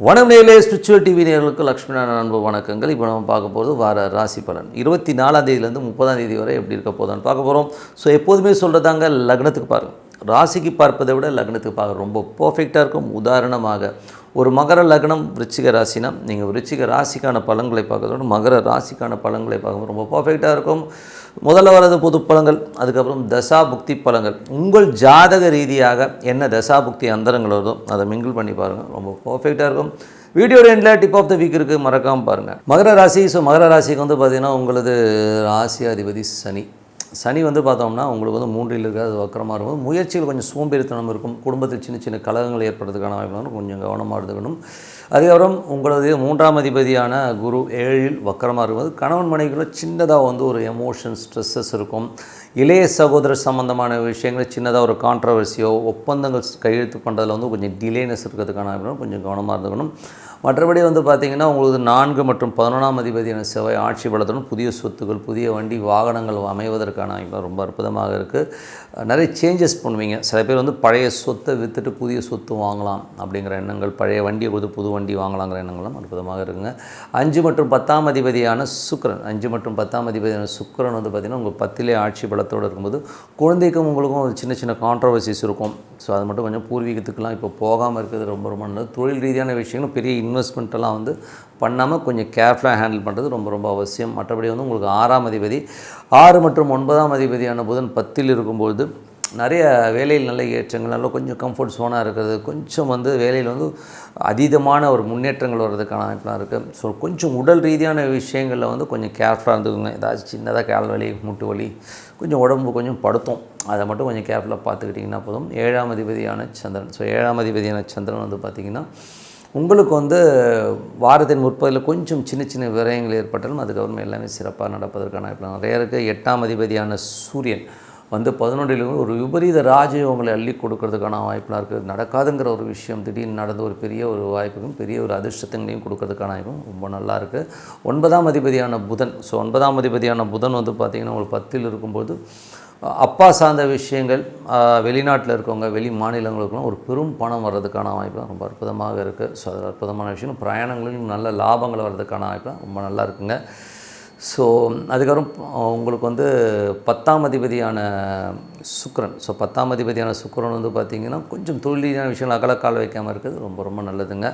வணக்கம் நேரிலே spiritual TV நேர்களுக்கு லக்ஷ்மி நாராயண அன்பு வணக்கங்கள். இப்போ நம்ம பார்க்க போகிறது வார ராசி பலன். இருபத்தி நாலாம் தேதியிலேருந்து முப்பதாம் தேதி வரை எப்படி இருக்க போதான்னு பார்க்க போகிறோம் ஸோ எப்போதுமே சொல்கிறதாங்க லக்னத்துக்கு பாருங்கள் ராசிக்கு பார்ப்பதை விட லக்னத்துக்கு பார்க்க ரொம்ப பர்ஃபெக்டாக இருக்கும். உதாரணமாக ஒரு மகர லக்னம் விருச்சிக ராசினா நீங்கள் விருச்சிக ராசிக்கான பலன்களை பார்க்கறதோட மகர ராசிக்கான பலன்களை பார்க்கும்போது ரொம்ப பர்ஃபெக்டாக இருக்கும். முதல்ல வர்றது புது பழங்கள் அதுக்கப்புறம் தசா புக்தி பழங்கள். உங்கள் ஜாதக ரீதியாக என்ன தசா புக்தி அந்தரங்கள் வருதோ அதை மிங்கிள் பண்ணி பாருங்கள் ரொம்ப பர்ஃபெக்டாக இருக்கும். வீடியோ எண்டில் டிப் ஆஃப் த வீக் இருக்குது மறக்காமல் பாருங்கள் மகர ராசி ஸோ மகர ராசிக்கு வந்து பார்த்திங்கன்னா உங்களது ராசியாதிபதி சனி. சனி வந்து பார்த்தோம்னா உங்களுக்கு வந்து மூன்றில் இருக்காது வக்கரமாக இருக்கும். முயற்சிகள் கொஞ்சம் சோம்பேறித்தனம் இருக்கும். குடும்பத்தில் சின்ன சின்ன கலகங்கள் ஏற்படுறதுக்கான வாய்ப்பு கொஞ்சம் கவனமாக இருந்துக்கணும். அதுக்கப்புறம் உங்களது மூன்றாம் அதிபதியான குரு ஏழில் வக்கரமாக இருக்கும்போது கணவன் மனைவிக்குள்ள சின்னதாக வந்து ஒரு எமோஷன் ஸ்ட்ரெஸ்ஸஸ் இருக்கும். இளைய சகோதரர் சம்மந்தமான விஷயங்கள் சின்னதாக ஒரு கான்ட்ரவர்சியோ ஒப்பந்தங்கள் கையெழுத்து பண்ணுறதுல வந்து கொஞ்சம் டிலேனஸ் இருக்கிறதுக்கான கொஞ்சம் கவனமாக இருந்துக்கணும். மற்றபடி வந்து பார்த்திங்கன்னா உங்களுக்கு நான்கு மற்றும் பதினொன்றாம் அதிபதியான செவ்வாய் ஆட்சி பலத்துடன் புதிய சொத்துக்கள் புதிய வண்டி வாகனங்கள் அமைவதற்கான இப்போ ரொம்ப அற்புதமாக இருக்குது நிறைய சேஞ்சஸ் பண்ணுவீங்க. சில பேர் வந்து பழைய சொத்தை விற்றுட்டு புதிய சொத்து வாங்கலாம் அப்படிங்கிற எண்ணங்கள் பழைய வண்டியை கொடுத்து புது வண்டி வாங்கலாங்கிற எண்ணங்களும் அற்புதமாக இருக்குங்க. அஞ்சு மற்றும் பத்தாம் அதிபதியான சுக்கிரன் அஞ்சு மற்றும் பத்தாம் அதிபதியான சுக்கரன் வந்து பார்த்திங்கன்னா உங்கள் பத்திலே ஆட்சி பலத்தோடு இருக்கும்போது குழந்தைக்கும் உங்களுக்கும் சின்ன சின்ன கான்ட்ரவர்சிஸ் இருக்கும். ஸோ அது மட்டும் கொஞ்சம் பூர்வீகத்துக்கெலாம் இப்போ போகாமல் இருக்கிறது ரொம்ப ரொம்ப நல்லது. தொழில் ரீதியான விஷயங்களும் பெரிய இன்வெஸ்ட்மெண்ட்டெல்லாம் வந்து பண்ணாமல் கொஞ்சம் கேர்ஃபுல்லாக ஹேண்டில் பண்ணுறது ரொம்ப ரொம்ப அவசியம். மற்றபடி வந்து உங்களுக்கு ஆறாம் அதிபதி ஆறு மற்றும் ஒன்பதாம் அதிபதியான புதன் பத்தில் இருக்கும்பொழுது நிறைய வேலையில் நல்ல ஏற்றங்கள் நல்ல கொஞ்சம் கம்ஃபர்ட் ஜோனாக இருக்கிறது கொஞ்சம் வந்து வேலையில் வந்து அதீதமான ஒரு முன்னேற்றங்கள் வர்றதுக்கான வாய்ப்புலாம் இருக்குது. ஸோ கொஞ்சம் உடல் ரீதியான விஷயங்களில் வந்து கொஞ்சம் கேர்ஃபுல்லாக இருந்துக்கோங்க. ஏதாச்சும் சின்னதாக கால் வலி முட்டு வலி கொஞ்சம் உடம்பு கொஞ்சம் படுத்தும். அதை மட்டும் கொஞ்சம் கேர்ஃபுல்லாக பார்த்துக்கிட்டிங்கன்னா போதும். ஏழாம் அதிபதியான சந்திரன் ஸோ ஏழாம் அதிபதியான சந்திரன் வந்து பார்த்திங்கன்னா உங்களுக்கு வந்து வாரத்தின் முற்பதில் கொஞ்சம் சின்ன சின்ன விரயங்கள் ஏற்பட்டாலும் அதுக்கப்புறம் எல்லாமே சிறப்பாக நடப்பதற்கான வாய்ப்பு நிறைய இருக்குது. எட்டாம் அதிபதியான சூரியன் வந்து பதினொன்றிலும் ஒரு விபரீத ராஜயோகங்களை அள்ளி கொடுக்கறதுக்கான வாய்ப்புலாம் இருக்குது. நடக்காதுங்கிற ஒரு விஷயம் திடீர்னு நடந்த ஒரு பெரிய ஒரு வாய்ப்புக்கும் பெரிய ஒரு அதிர்ஷ்டத்தையும் கொடுக்கறதுக்கான வாய்ப்பும் ரொம்ப நல்லா இருக்குது. ஒன்பதாம் அதிபதியான புதன் ஸோ ஒன்பதாம் அதிபதியான புதன் வந்து பார்த்திங்கன்னா ஒரு பத்தில் இருக்கும்போது அப்பா சார்ந்த விஷயங்கள் வெளிநாட்டில் இருக்கவங்க வெளி மாநிலங்களுக்கெல்லாம் ஒரு பெரும் பணம் வர்றதுக்கான வாய்ப்பு ரொம்ப அற்புதமாக இருக்குது ஸோ அது அற்புதமான விஷயம். பிரயாணங்களிலும் நல்ல லாபங்கள் வர்றதுக்கான வாய்ப்பு ரொம்ப நல்லா இருக்குங்க. ஸோ அதுக்கப்புறம் உங்களுக்கு வந்து பத்தாம் அதிபதியான சுக்கரன். ஸோ பத்தாம் அதிபதியான சுக்கரன் வந்து பார்த்திங்கன்னா கொஞ்சம் தொழிலான விஷயங்கள் அகலக்கால் வைக்காமல் இருக்குது ரொம்ப ரொம்ப நல்லதுங்க.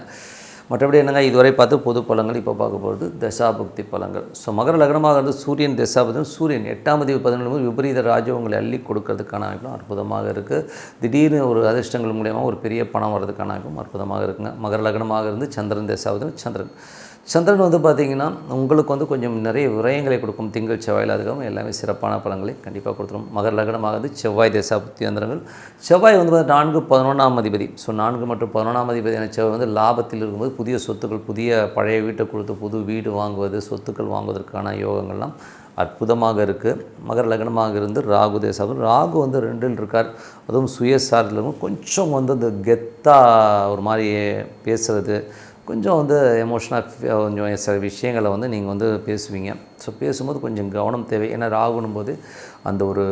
மற்றபடி என்னங்க இதுவரை பார்த்து பொது பலங்கள் இப்போ பார்க்க போகிறது தசாபக்தி பலங்கள் ஸோ மகர லக்னமாக இருந்து சூரியன் தசாபதி சூரியன் எட்டாம் தேதி பதினொன்று விபரீத ராஜவங்களை அள்ளி கொடுக்கறதுக்கான அமைப்பும் அற்புதமாக இருக்குது திடீர்னு ஒரு அதிர்ஷ்டங்கள் மூலயமா ஒரு பெரிய பணம் வர்றதுக்கான அமைப்பும் அற்புதமாக இருக்குங்க. மகர லக்னமாக இருந்து சந்திரன் தசாபதி சந்திரன். சந்திரன் வந்து பார்த்திங்கன்னா உங்களுக்கு வந்து கொஞ்சம் நிறைய விரயங்களை கொடுக்கும். திங்கள் செவ்வாயில் அதுக்காக எல்லாமே சிறப்பான பலன்களை கண்டிப்பாக கொடுத்துரும். மகர் லக்னமாகுது செவ்வாய் தேசாபுத்தி அந்தரங்கள் செவ்வாய் வந்து நான்கு பதினொன்றாம் அதிபதி. ஸோ நான்கு மற்றும் பதினொன்றாம் அதிபதியான செவ்வாய் வந்து லாபத்தில் இருக்கும்போது புதிய சொத்துக்கள் புதிய பழைய வீட்டை கொடுத்து புது வீடு வாங்குவது சொத்துக்கள் வாங்குவதற்கான யோகங்கள்லாம் அற்புதமாக இருக்குது மகர லக்னமாக இருந்து ராகு தேசம் ராகு வந்து ரெண்டில் இருக்கார். அதுவும் சுயசாரில் கொஞ்சம் வந்து அந்த கெத்தாக ஒரு மாதிரி பேசுகிறது கொஞ்சம் வந்து எமோஷனாக கொஞ்சம் சில விஷயங்களை வந்து நீங்கள் வந்து பேசுவீங்க. ஸோ பேசும்போது கொஞ்சம் கவனம் தேவை. ஏன்னா ராகுனும் போது அந்த ஒரு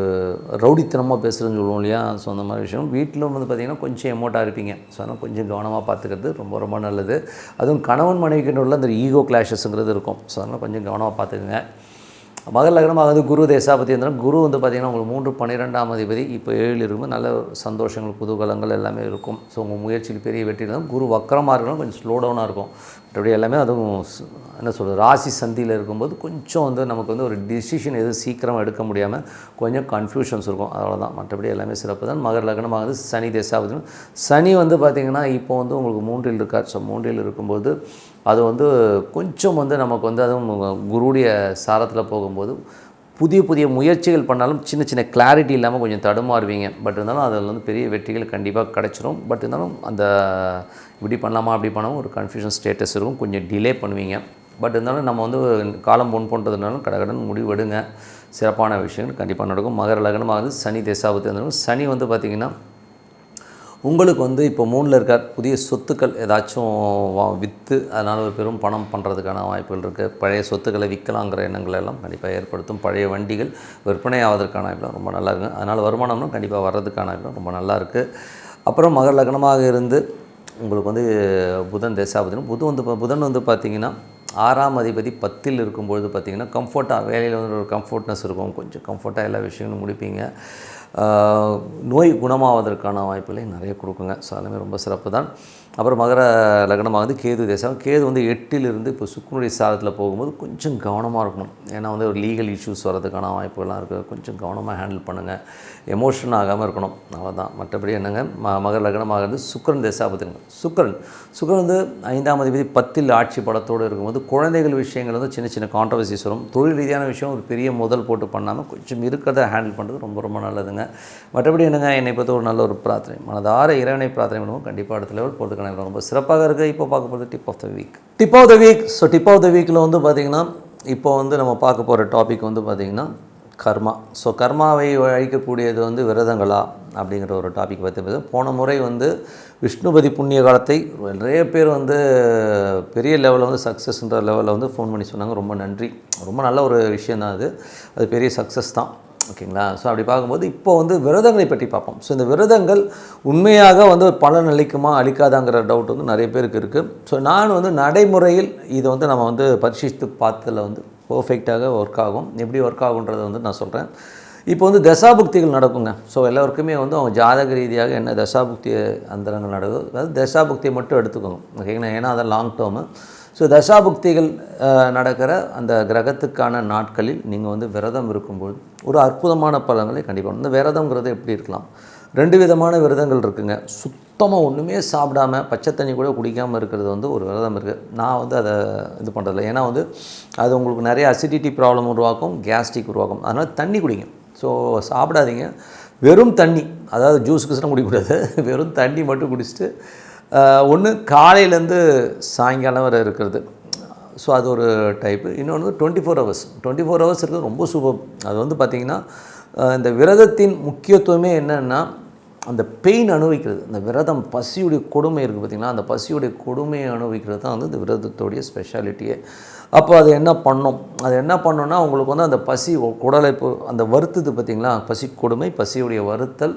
ரவுடித்தனமாக பேசுகிறதுன்னு சொல்லுவோம் இல்லையா? ஸோ அந்த மாதிரி விஷயம். வீட்டில் வந்து பார்த்திங்கன்னா கொஞ்சம் எமோட்டாக இருப்பீங்க. ஸோ அதனால் கொஞ்சம் கவனமாக பார்த்துக்கிறது ரொம்ப ரொம்ப நல்லது. அதுவும் கணவன் மனைவிக்கிட்ட உள்ள அந்த ஈகோ கிளாஷஸுங்கிறது இருக்கும். ஸோ அதனால் கொஞ்சம் கவனமாக பார்த்துக்குங்க மகர் லக்னமாக வந்து குரு தேசாபதி குரு வந்து பார்த்திங்கன்னா உங்களுக்கு மூன்று பன்னிரெண்டாம் அதிபதி. இப்போ ஏழில் இருக்கும். நல்ல சந்தோஷங்கள் குதூகலங்கள் எல்லாமே இருக்கும். ஸோ உங்கள் முயற்சியில் பெரிய வெற்றி இருந்தாலும் குரு வக்கரமாக இருக்கணும். கொஞ்சம் ஸ்லோ டவுனாக இருக்கும். மற்றபடி எல்லாமே அதுவும் என்ன சொல்கிறது ராசி சந்தியில் இருக்கும்போது கொஞ்சம் வந்து நமக்கு வந்து ஒரு டிசிஷன் எதுவும் சீக்கிரமாக எடுக்க முடியாமல் கொஞ்சம் கன்ஃபியூஷன்ஸ் இருக்கும். அவ்வளோதான் மற்றபடி எல்லாமே சிறப்பு தான். மகர் லக்னமாக வந்து சனி தேசாபதி சனி வந்து பார்த்திங்கன்னா இப்போ வந்து உங்களுக்கு மூன்றில் இருக்கார். ஸோ மூன்றில் இருக்கும்போது அது வந்து கொஞ்சம் வந்து நமக்கு வந்து அதுவும் குருடைய சாரத்தில் போகும்போது புதிய புதிய முயற்சிகள் பண்ணாலும் சின்ன சின்ன கிளாரிட்டி இல்லாமல் கொஞ்சம் தடுமாறுவீங்க. பட் இருந்தாலும் அதில் வந்து பெரிய வெற்றிகள் கண்டிப்பாக கிடச்சிரும். பட் இருந்தாலும் அந்த இப்படி பண்ணலாமா அப்படி பண்ணாமல் ஒரு கன்ஃபியூஷன் ஸ்டேட்டஸ் இருக்கும். கொஞ்சம் டிலே பண்ணுவீங்க. பட் இருந்தாலும் நம்ம வந்து காலம் பொன் பண்ணுறதுனாலும் கடகடன் முடிவெடுங்க சிறப்பான விஷயங்கள் கண்டிப்பாக நடக்கும். மகர லக்னமாக வந்து சனி தேசாபத்தி இருந்தாலும் சனி வந்து பார்த்திங்கன்னா உங்களுக்கு வந்து இப்போ மூணில் இருக்க புதிய சொத்துக்கள் ஏதாச்சும் வா- விற்று அதனால் ஒரு பெரும் பணம் பண்ணுறதுக்கான வாய்ப்புகள் இருக்குது பழைய சொத்துக்களை விற்கலாங்கிற எண்ணங்கள் எல்லாம் கண்டிப்பாக ஏற்படுத்தும். பழைய வண்டிகள் விற்பனை ஆவதற்கான வாய்ப்புலாம் ரொம்ப நல்லா இருக்குங்க அதனால் வருமானம்லாம் கண்டிப்பாக வர்றதுக்கான வாய்ப்புலாம் ரொம்ப நல்லா இருக்குது அப்புறம் மகர் லக்னமாக இருந்து உங்களுக்கு வந்து புதன் தசாபதினம் புதன் வந்து புதன் வந்து பார்த்திங்கன்னா ஆறாம் அதிபதி பத்தில் இருக்கும்பொழுது பார்த்திங்கன்னா கம்ஃபர்ட்டாக வேலையில் வந்து ஒரு கம்ஃபர்ட்னஸ் இருக்கும். கொஞ்சம் கம்ஃபர்ட்டாக எல்லா விஷயங்களும் முடிப்பீங்க. நோய் குணமாவதற்கான வாய்ப்புகளை நிறைய கொடுக்குங்க. ஸோ எல்லாமே ரொம்ப சிறப்பு தான். அப்புறம் மகர லக்னமாக வந்து கேது தேசம். கேது வந்து எட்டிலிருந்து இப்போ சுக்குனுடைய சாதத்தில் போகும்போது கொஞ்சம் கவனமாக இருக்கணும். ஏன்னா வந்து ஒரு லீகல் இஷ்யூஸ் வரதுக்கான வாய்ப்புகள்லாம் இருக்குது கொஞ்சம் கவனமாக ஹேண்டில் பண்ணுங்கள் எமோஷன் ஆகாமல் இருக்கணும். அவ்வளோதான் மற்றபடி என்னங்க? ம மகர லக்னமாக இருந்து சுக்கரன் பார்த்துக்கங்க சுக்கரன். சுக்கரன் வந்து ஐந்தாம் அதிபதி பத்தில் ஆட்சி படத்தோடு இருக்கும்போது குழந்தைகள் விஷயங்கள் வந்து சின்ன சின்ன கான்ட்ரவர்சிஸ் வரும். தொழில் ரீதியான விஷயம் ஒரு பெரிய முதல் போட்டு பண்ணாமல் கொஞ்சம் இருக்கிறத ஹேண்டில் பண்ணுறது ரொம்ப ரொம்ப நல்லதுங்க. மற்றபடி என்னங்க என்னை பொறுத்த ஒரு நல்ல ஒரு பிரார்த்தனை. மனதார இறைவனை பிரார்த்தனை பண்ணுவோம். கண்டிப்பாக அடுத்த லெவல் போகிறதுக்கான ரொம்ப சிறப்பாக இருக்குது இப்போ பார்க்க போகிறது tip of the week tip of the week so tip of the வீக்கில் வந்து பார்த்திங்கன்னா இப்போ வந்து நம்ம பார்க்க போகிற டாபிக் வந்து பார்த்திங்கன்னா கர்மா. ஸோ கர்மாவை அழிக்கக்கூடியது வந்து விரதங்களா அப்படிங்கிற ஒரு டாபிக் பற்றி போன முறை வந்து விஷ்ணுபதி புண்ணிய காலத்தை நிறைய பேர் வந்து பெரிய லெவலில் வந்து சக்ஸஸ்ன்ற லெவலில் வந்து ஃபோன் பண்ணி சொன்னாங்க. ரொம்ப நன்றி. ரொம்ப நல்ல ஒரு விஷயம் தான் அது. அது பெரிய சக்ஸஸ் தான். ஓகேங்களா? ஸோ அப்படி பார்க்கும்போது இப்போ வந்து விரதங்களை பற்றி பார்ப்போம். ஸோ இந்த விரதங்கள் உண்மையாக வந்து பலன் அளிக்குமா அளிக்காதாங்கிற டவுட் வந்து நிறைய பேருக்கு இருக்குது ஸோ நான் வந்து நடைமுறையில் இதை வந்து நம்ம வந்து பரிசீலித்து பார்த்ததில் வந்து பர்ஃபெக்டாக ஒர்க் ஆகும். எப்படி ஒர்க் ஆகுன்றதை வந்து நான் சொல்கிறேன் இப்போ வந்து தசாபுக்திகள் நடக்குங்க. ஸோ எல்லாருக்குமே வந்து அவங்க ஜாதக ரீதியாக என்ன தசாபுக்தி அந்தரங்கள் நடக்குது அதாவது தசாபுக்தியை மட்டும் எடுத்துக்கோங்க. ஓகேங்களா? ஏன்னா அது லாங் டேர்மு ஸோ தசாபுக்திகள் நடக்கிற அந்த கிரகத்துக்கான நாட்களில் நீங்கள் வந்து விரதம் இருக்கும்போது ஒரு அற்புதமான பலன்களை கண்டிப்பாக இந்த விரதங்கிறது எப்படி இருக்கலாம்? ரெண்டு விதமான விரதங்கள் இருக்குங்க. சுத்தமாக ஒன்றுமே சாப்பிடாம பச்சை தண்ணி கூட குடிக்காமல் இருக்கிறது வந்து ஒரு விரதம் இருக்குது நான் வந்து அதை இது பண்ணுறதில்ல ஏன்னா வந்து அது உங்களுக்கு நிறைய அசிடிட்டி ப்ராப்ளம் உருவாக்கும் கேஸ்ட்ரிக் உருவாக்கும். அதனால் தண்ணி குடிங்க. ஸோ சாப்பிடாதீங்க. வெறும் தண்ணி அதாவது ஜூஸ் கிஸ்லாம் குடிக்கக்கூடாது வெறும் தண்ணி மட்டும் குடிச்சிட்டு ஒன்று காலையிலேருந்து சாயங்காலம் வரை இருக்கிறது. ஸோ அது ஒரு டைப்பு இன்னொன்று twenty four hours twenty four hours இருக்கிறது ரொம்ப சூப்பர் அது வந்து பார்த்திங்கன்னா இந்த விரதத்தின் முக்கியத்துவமே என்னென்னா அந்த பெயின் அனுபவிக்கிறது. இந்த விரதம் பசியுடைய கொடுமை இருக்குது பார்த்திங்கன்னா அந்த பசியுடைய கொடுமையை அனுபவிக்கிறது தான் வந்து இந்த விரதத்தோடைய ஸ்பெஷாலிட்டியே அப்போ அது என்ன பண்ணும்? அது என்ன பண்ணோன்னா உங்களுக்கு வந்து அந்த பசி குடலைப்பு குடலை இப்போ அந்த வருத்துது பார்த்திங்களா பசி கொடுமை பசியுடைய வருத்தல்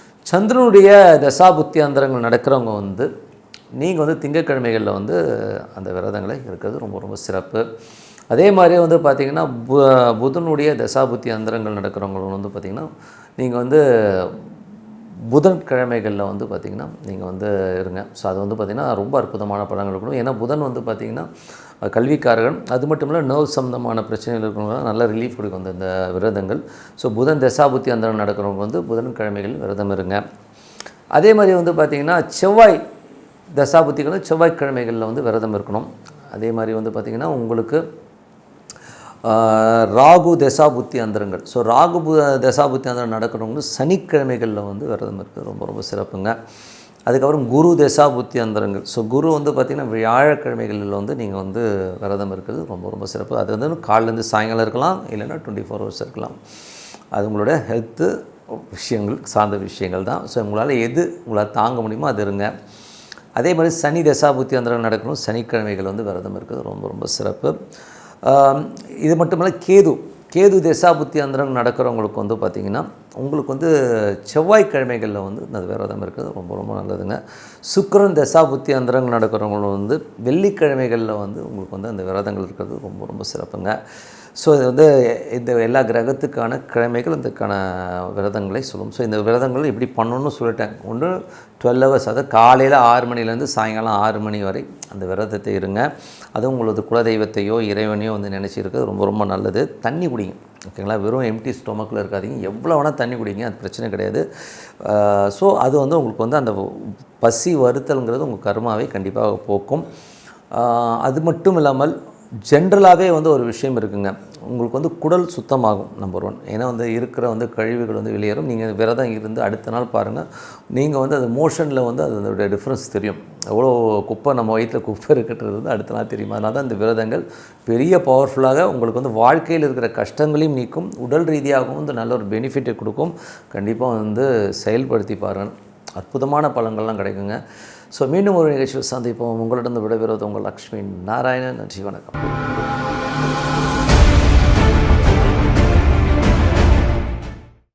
சந்திரனுடைய தசா அந்தரங்கள் நடக்கிறவங்க வந்து நீங்கள் வந்து திங்கட்கிழமைகளில் வந்து அந்த விரதங்களை இருக்கிறது ரொம்ப ரொம்ப சிறப்பு. அதே மாதிரி வந்து பார்த்திங்கன்னா பு புதனுடைய தசாபுத்தி அந்தரங்கள் நடக்கிறவங்களும் வந்து பார்த்திங்கன்னா நீங்கள் வந்து புதன்கிழமைகளில் வந்து பார்த்திங்கன்னா நீங்கள் வந்து இருங்க. ஸோ அது வந்து பார்த்திங்கன்னா ரொம்ப அற்புதமான பலன்கள் இருக்கணும் ஏன்னா புதன் வந்து பார்த்திங்கன்னா கல்விக்காரர்கள் அது மட்டும் இல்லை நர்வ் சம்மந்தமான பிரச்சனைகள் இருக்கிறவங்க நல்ல ரிலீஃப் கொடுக்கும் அந்த இந்த விரதங்கள். ஸோ புதன் தசாபுத்தி அந்தரம் நடக்கிறவங்க வந்து புதன்கிழமைகள் விரதம் இருங்க. அதே மாதிரி வந்து பார்த்திங்கன்னா செவ்வாய் தசாபுத்திகளும் செவ்வாய்க்கிழமைகளில் வந்து விரதம் இருக்கணும். அதே மாதிரி வந்து பார்த்திங்கன்னா உங்களுக்கு ராகு தசாபுத்தி அந்தரங்கள். ஸோ ராகு பு தசாபுத்தி அந்தரம் நடக்கிறவங்க சனிக்கிழமைகளில் வந்து விரதம் இருக்குது ரொம்ப ரொம்ப சிறப்புங்க. அதுக்கப்புறம் குரு தசாபுத்தி அந்தரங்கள். ஸோ குரு வந்து பார்த்திங்கன்னா வியாழக்கிழமைகளில் வந்து நீங்கள் வந்து விரதம் இருக்கிறது ரொம்ப ரொம்ப சிறப்பு. அது வந்து காலிலேருந்து சாயங்காலம் இருக்கலாம் இல்லைன்னா டுவெண்ட்டி ஃபோர் ஹவர்ஸ் இருக்கலாம். அது உங்களோட ஹெல்த்து விஷயங்கள் சார்ந்த விஷயங்கள் தான். ஸோ உங்களால் எது உங்களால் தாங்க முடியுமோ அது இருங்க. அதே மாதிரி சனி தசாபுத்தி அந்தரங்கள் நடக்கணும். சனிக்கிழமைகள் வந்து விரதம் இருக்கிறது ரொம்ப ரொம்ப சிறப்பு. இது மட்டுமல்ல கேது. கேது தசாபுத்தி அந்தரம் நடக்கிறவங்களுக்கு வந்து பார்த்திங்கன்னா உங்களுக்கு வந்து செவ்வாய்க்கிழமைகளில் வந்து இந்த விரதம் இருக்கிறது ரொம்ப ரொம்ப நல்லதுங்க. சுக்கரன் தசாபுத்தி அந்தரங்க நடக்கிறவங்களும் வந்து வெள்ளிக்கிழமைகளில் வந்து உங்களுக்கு வந்து அந்த விரதங்கள் இருக்கிறது ரொம்ப ரொம்ப சிறப்புங்க. ஸோ இது வந்து இந்த எல்லா கிரகத்துக்கான கிழமைகள் இதுக்கான விரதங்களை சொல்லும். ஸோ இந்த விரதங்கள் எப்படி பண்ணணும்னு சொல்லிட்டேன். ஒன்று டுவெல் ஹவர்ஸ் அதாவது காலையில் ஆறு மணிலேருந்து சாயங்காலம் ஆறு மணி வரை அந்த விரதத்தை இருங்க. அதுவும் உங்களது குலதெய்வத்தையோ இறைவனையோ வந்து நினச்சிருக்கிறது. ரொம்ப ரொம்ப நல்லது. தண்ணி குடிங்க. ஓகேங்களா வெறும் எம்டி ஸ்டொமக்கில் இருக்காதிங்க. எவ்வளோ வேணால் தண்ணி குடிங்க. அது பிரச்சனை கிடையாது. ஸோ அது வந்து உங்களுக்கு வந்து அந்த பசி வருத்தல்ங்கிறது உங்கள் கர்மாவை கண்டிப்பாக போக்கும். அது மட்டும் இல்லாமல் ஜென்ரலாகவே வந்து ஒரு விஷயம் இருக்குங்க. உங்களுக்கு வந்து குடல் சுத்தமாகும் நம்பர் ஒன் ஏன்னா வந்து இருக்கிற வந்து கழிவுகள் வந்து வெளியேறும். நீங்கள் விரதம் இருந்து அடுத்த நாள் பாருங்கள் நீங்கள் வந்து அது மோஷனில் வந்து அதனுடைய டிஃப்ரென்ஸ் தெரியும். எவ்வளோ குப்பை நம்ம வயிற்றில் குப்பை இருக்கிறது வந்து அடுத்த நாள் தெரியும். அதனால் தான் இந்த விரதங்கள் பெரிய பவர்ஃபுல்லாக உங்களுக்கு வந்து வாழ்க்கையில் இருக்கிற கஷ்டங்களையும் நீக்கும். உடல் ரீதியாகவும் வந்து நல்ல ஒரு பெனிஃபிட்டை கொடுக்கும். கண்டிப்பாக வந்து செயல்படுத்தி பாருங்கள் அற்புதமான பழங்கள்லாம் கிடைக்குங்க. ஸோ மீண்டும் ஒரு நிகழ்ச்சியில் சந்திப்போம். உங்களிடம் விடைபெறுவது உங்கள் லக்ஷ்மி நாராயணன். நன்றி வணக்கம்.